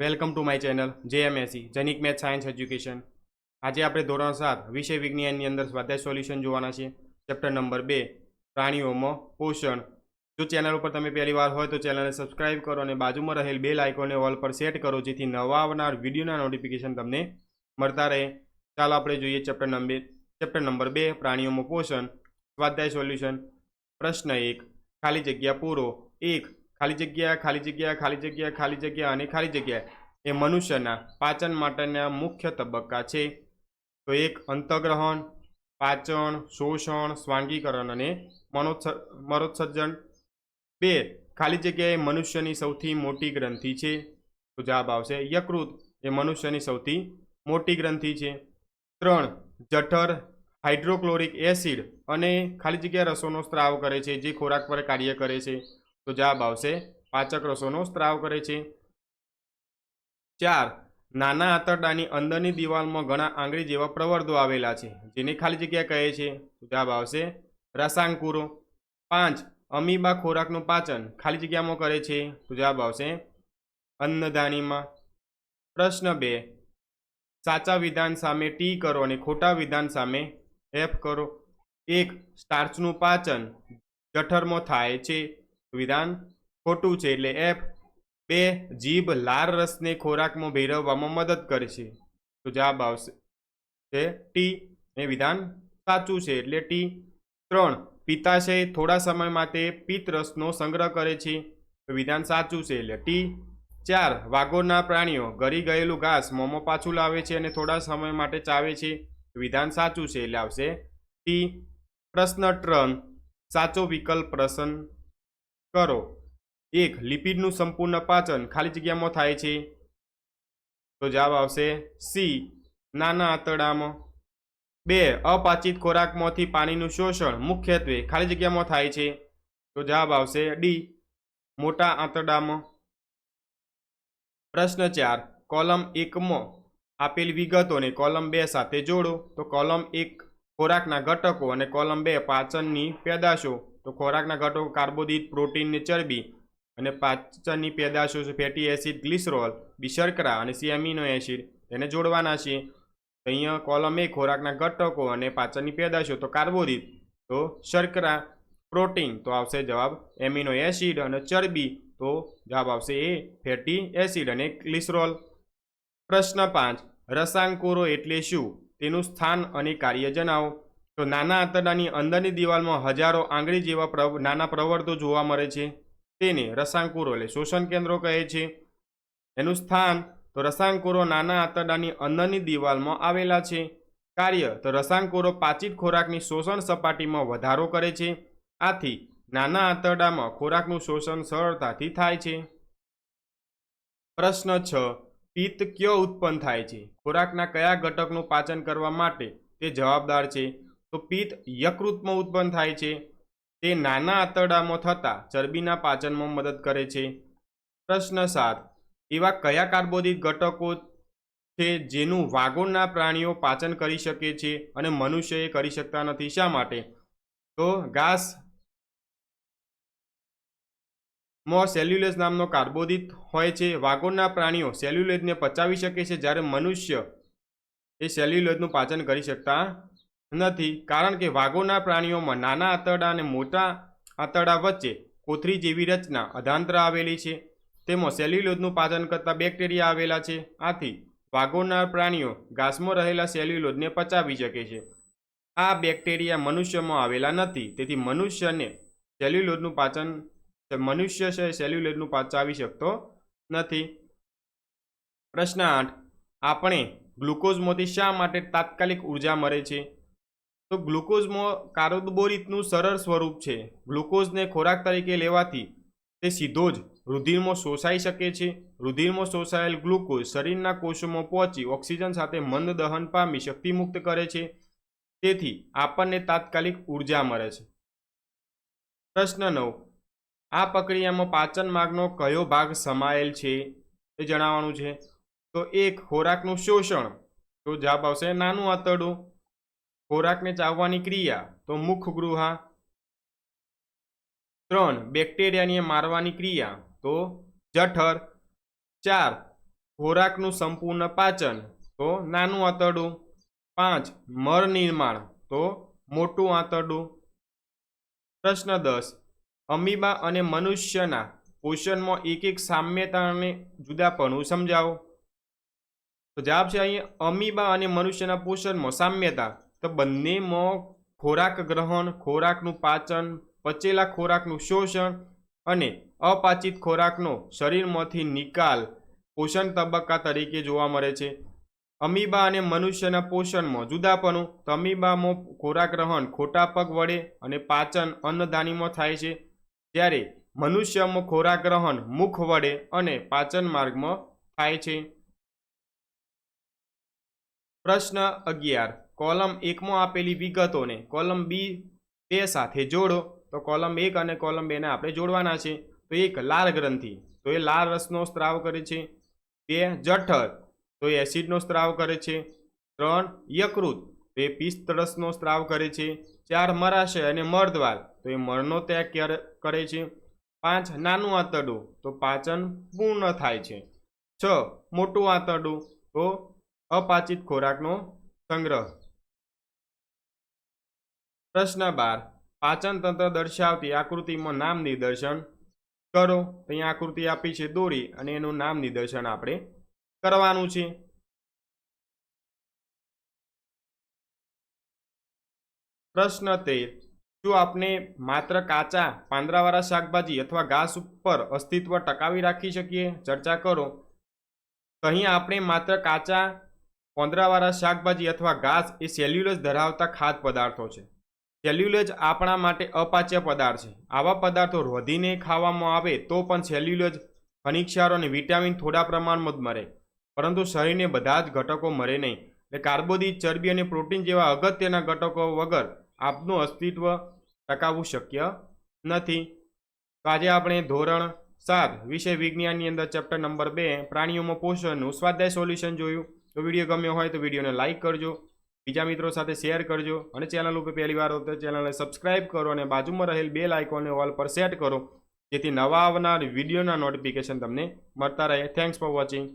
Welcome to my channel JMAC Jannik math science education. આજે આપણે ધોરણ સાત, વિષય વિજ્ઞાનની અંદર સ્વાધ્યાય સોલ્યુશન જોવાના છે ચેપ્ટર નંબર બે, પ્રાણીઓમાં પોષણ. જો ચેનલ ઉપર તમે પહેલી વાર હોય તો ચેનલને સબસ્ક્રાઇબ કરો અને બાજુમાં રહેલ બેલ આઇકોનને ઓલ પર સેટ કરો, જેથી નવા આવનાર વિડીયોના નોટિફિકેશન તમને મળતા રહે. ચાલો આપણે જોઈએ ચેપ્ટર નંબર ચેપ્ટર નંબર બે, પ્રાણીઓમાં પોષણ, સ્વાધ્યાય સોલ્યુશન. પ્રશ્ન એક, ખાલી જગ્યા પૂરો. એક ખાલી જગ્યા ખાલી જગ્યા ખાલી જગ્યા ખાલી જગ્યા અને ખાલી જગ્યા એ મનુષ્યના પાચન માટેના મુખ્ય તબક્કા છે. તો એક અંતગ્રહણ, પાચન, શોષણ, સ્વાંગીકરણ અને મનોત્સર્જન. બે, ખાલી જગ્યા એ મનુષ્યની સૌથી મોટી ગ્રંથિ છે. તો જવાબ આવશે યકૃત. એ મનુષ્યની સૌથી મોટી ગ્રંથિ છે. ત્રણ, જઠર, હાઇડ્રોક્લોરિક એસિડ અને ખાલી જગ્યા રસોનો સ્ત્રાવ કરે છે જે ખોરાક પર કાર્ય કરે છે. તો જવાબ આવશે પાચક રસોનો સ્ત્રાવ કરે છે. ચાર, નાના આંતરડાની અંદરની દિવાલમાં ઘણા આંગળી જેવા પ્રવર્ધો આવેલા છે, જેને ખાલી જગ્યા કહે છે. તો જવાબ આવશે રસાંકુરો. પાંચ, અમીબા ખોરાકનું પાચન ખાલી જગ્યામાં કરે છે. તો જવાબ આવશે અન્નદાનીમાં. પ્રશ્ન બે, સાચા વિધાન સામે ટી કરો અને ખોટા વિધાન સામે એફ કરો. એક, સ્ટાર્ચનું પાચન જઠરમાં થાય છે. વિધાન ખોટું છે એટલે એફ બે જીભ લાર રસને ખોરાકમાં ભેરવવામાં મદદ કરે છે. તો જવાબ આવશે. તે ટી એ વિધાન સાચું છે એટલે ટી ત્રણ, પિત્તાશય થોડા સમય માટે પિત્ત રસનો સંગ્રહ કરે છે. વિધાન સાચું છે એટલે ટી ચાર વાઘોના પ્રાણીઓ ગરી ગયેલું ઘાસ મોંમાં પાછું લાવે છે અને થોડા સમય માટે ચાવે છે. વિધાન સાચું છે એટલે આવશે ટી પ્રશ્ન ત્રણ, સાચો વિકલ્પ પસંદ કરો. એક, લિપિડનું સંપૂર્ણ પાચન ખાલી જગ્યામાં થાય છે. તો જવાબ આવશે સી, નાના આંતરડામાં. બે, અપાચિત ખોરાકમાંથી પાણીનું શોષણ મુખ્યત્વે ખાલી જગ્યામાં થાય છે. તો જવાબ આવશે ડી, મોટા આંતરડામાં. પ્રશ્ન ચાર, કોલમ એકમાં આપેલ વિગતોને કોલમ બે સાથે જોડો. તો કોલમ એક ખોરાકના ઘટકો અને કોલમ બે પાચનની પેદાશો. તો ખોરાકના ઘટકો કાર્બોદિત પ્રોટીન ને ચરબી અને પાચનની પેદાશો છે ફેટી એસિડ ગ્લિસરોલ બી શર્કરા અને સી એમિનો એસિડ તેને જોડવાના છે. અહીંયા કોલમ એ ખોરાકના ઘટકો અને પાચનની પેદાશો, તો કાર્બોદિત, તો શર્કરા, પ્રોટીન, તો આવશે જવાબ એમિનો એસિડ અને ચરબી, તો જવાબ આવશે એ ફેટી એસિડ અને ગ્લિસરોલ પ્રશ્ન પાંચ, રસાંકુરો એટલે શું? તેનું સ્થાન અને કાર્ય જણાવો. તો નાના આંતરડાની અંદરની દિવાલમાં હજારો આંગળી જેવા પ્રવ- નાના પ્રવર્તો જોવા મળે છે. તેને રસાંકુરો એટલે શોષણ કેન્દ્રો કહે છે. એનું સ્થાન તો રસાંકુરો નાના આંતરડાની અંદરની દિવાલમાં આવેલા છે. કાર્ય તો રસાંકુરો પાચિત ખોરાકની શોષણ સપાટીમાં વધારો કરે છે. આથી નાના આંતરડામાં ખોરાકનું શોષણ સરળતાથી થાય છે. પ્રશ્ન છ. પિત્ત કયો ઉત્પન્ન થાય છે? ખોરાકના કયા ઘટકનું પાચન કરવા માટે તે જવાબદાર છે? તો પિત્ત યકૃતમાં ઉત્પન્ન થાય છે. તે નાના આંતરડામાં થતા ચરબીના પાચનમાં મદદ કરે છે. પ્રશ્ન સાત, એવા કયા કાર્બોદિત ઘટકો છે જેનું વાગોળના પ્રાણીઓ પાચન કરી શકે છે અને મનુષ્યએ કરી શકતા નથી? શા માટે? તો ઘાસમાં સેલ્યુલોઝ નામનો કાર્બોદિત હોય છે. વાગોળના પ્રાણીઓ સેલ્યુલોઝને પચાવી શકે છે જ્યારે મનુષ્ય એ સેલ્યુલોઝનું પાચન કરી શકતા નથી, કારણ કે વાઘોના પ્રાણીઓમાં નાના આંતરડા અને મોટા આંતરડા વચ્ચે કોથરી જેવી રચના અધાંતરા આવેલી છે. તેમાં સેલ્યુલોઝનું પાચન કરતા બેક્ટેરિયા આવેલા છે. આથી વાઘોના પ્રાણીઓ ઘાસમાં રહેલા સેલ્યુલોઝને પચાવી શકે છે. આ બેક્ટેરિયા મનુષ્યમાં આવેલા નથી, તેથી મનુષ્યને સેલ્યુલોઝનું પાચન મનુષ્ય છે સેલ્યુલોઝનું પચાવી શકતો નથી. પ્રશ્ન આઠ, આપણે ગ્લુકોઝમાંથી શા માટે તાત્કાલિક ઊર્જા મળે છે? તો ગ્લુકોઝમાં કાર્બોરિતનું સરળ સ્વરૂપ છે. ગ્લુકોઝને ખોરાક તરીકે લેવાથી તે સીધો જ રુધિરમાં શોષાઈ શકે છે. રુધિરમાં શોષાયેલ ગ્લુકોઝ શરીરના કોષોમાં પહોંચી ઓક્સિજન સાથે મંદ દહન પામી શક્તિ મુક્ત કરે છે. તેથી આપણને તાત્કાલિક ઊર્જા મળે છે. પ્રશ્ન નવ. આ પ્રક્રિયામાં પાચન માર્ગનો કયો ભાગ સમાયેલ છે એ જણાવવાનું છે. તો એક, ખોરાકનું શોષણ. તો જવાબ આવશે નાનું આંતરડું. ખોરાકને ચાવવાની ક્રિયા, તો મુખ ગૃહા ત્રણ, બેક્ટેરિયાને મારવાની ક્રિયા, તો જઠર. ચાર, ખોરાકનું સંપૂર્ણ પાચન, તો નાનું આંતરડું. પાંચ મર નિર્માણ, તો મોટું આંતરડું. પ્રશ્ન દસ, અમીબા અને મનુષ્યના પોષણમાં એક એક સામ્યતા અને જુદાપણું સમજાવો. તો જવાબ છે અહીં, અમીબા અને મનુષ્યના પોષણમાં સામ્યતા. તો બંનેમાં ખોરાક ગ્રહણ, ખોરાકનું પાચન, પચેલા ખોરાકનું શોષણ અને અપાચિત ખોરાકનો શરીરમાંથી નિકાલ પોષણ તબક્કા તરીકે જોવા મળે છે. અમીબા અને મનુષ્યના પોષણમાં જુદાપણું, તો અમીબામાં ખોરાક ગ્રહણ ખોટા પગ વડે અને પાચન અન્નદાનીમાં થાય છે. જ્યારે મનુષ્યમાં ખોરાક ગ્રહણ મુખ વડે અને પાચન માર્ગમાં થાય છે. પ્રશ્ન અગિયાર. કોલમ એકમાં આપેલી વિગતોને કોલમ બી બે સાથે જોડો. તો કોલમ એક અને કોલમ બેને આપણે જોડવાના છે. તો એક લાળ ગ્રંથિ. તો એ લાળ રસનો સ્ત્રાવ કરે છે. બે જઠર. તો એ એસિડનો સ્ત્રાવ કરે છે. ત્રણ યકૃત. તો એ પિત્ત રસનો સ્ત્રાવ કરે છે. ચાર મરાશય અને મળદ્વાર તો એ મળનો ત્યાગ કરે છે? પાંચ નાનું આંતરડું. તો પાચન પૂર્ણ થાય છે. છ મોટું આંતરડું. તો અપાચિત ખોરાકનો સંગ્રહ. પ્રશ્ન બાર. પાચન તંત્ર દર્શાવતી આકૃતિમાં નામ નિદર્શન કરો. અહીંયા આકૃતિ આપી છે દોરી અને એનું નામ નિદર્શન આપણે કરવાનું છે. પ્રશ્ન તેર. જો આપણે માત્ર કાચા પાંદરાવાળા શાકભાજી અથવા ઘાસ ઉપર અસ્તિત્વ ટકાવી રાખી શકીએ, ચર્ચા કરો. તો આપણે માત્ર કાચા પાંદરાવાળા શાકભાજી અથવા ઘાસ એ સેલ્યુલસ ધરાવતા ખાદ્ય પદાર્થો છે. સેલ્યુલોઝ આપણા માટે અપાચ્ય પદાર્થ છે. આવા પદાર્થો રોધીને ખાવામાં આવે તો પણ સેલ્યુલોજ ખનિક્ષારો અને વિટામિન થોડા પ્રમાણમાં જ મરે પરંતુ શરીરને બધા જ ઘટકો મરે નહીં. એટલે કાર્બોદિત, ચરબી અને પ્રોટીન જેવા અગત્યના ઘટકો વગર આપનું અસ્તિત્વ ટકાવવું શક્ય નથી. તો આજે આપણે ધોરણ સાત વિષય વિજ્ઞાનની અંદર ચેપ્ટર નંબર બે, પ્રાણીઓમાં પોષણનું સ્વાધ્યાય સોલ્યુશન જોયું. તો વીડિયો ગમ્યો હોય તો વિડીયોને લાઇક કરજો. બીજા મિત્રો સાથે શેર કરજો અને ચેનલ ઉપર પહેલી વાર તો ચેનલને સબસ્ક્રાઇબ કરો અને બાજુમાં રહેલ બેલ આઇકોનને ઓલ પર સેટ કરો, જેથી નવા આવનાર વિડીયોના નોટિફિકેશન તમને મળતા રહે. Thanks for watching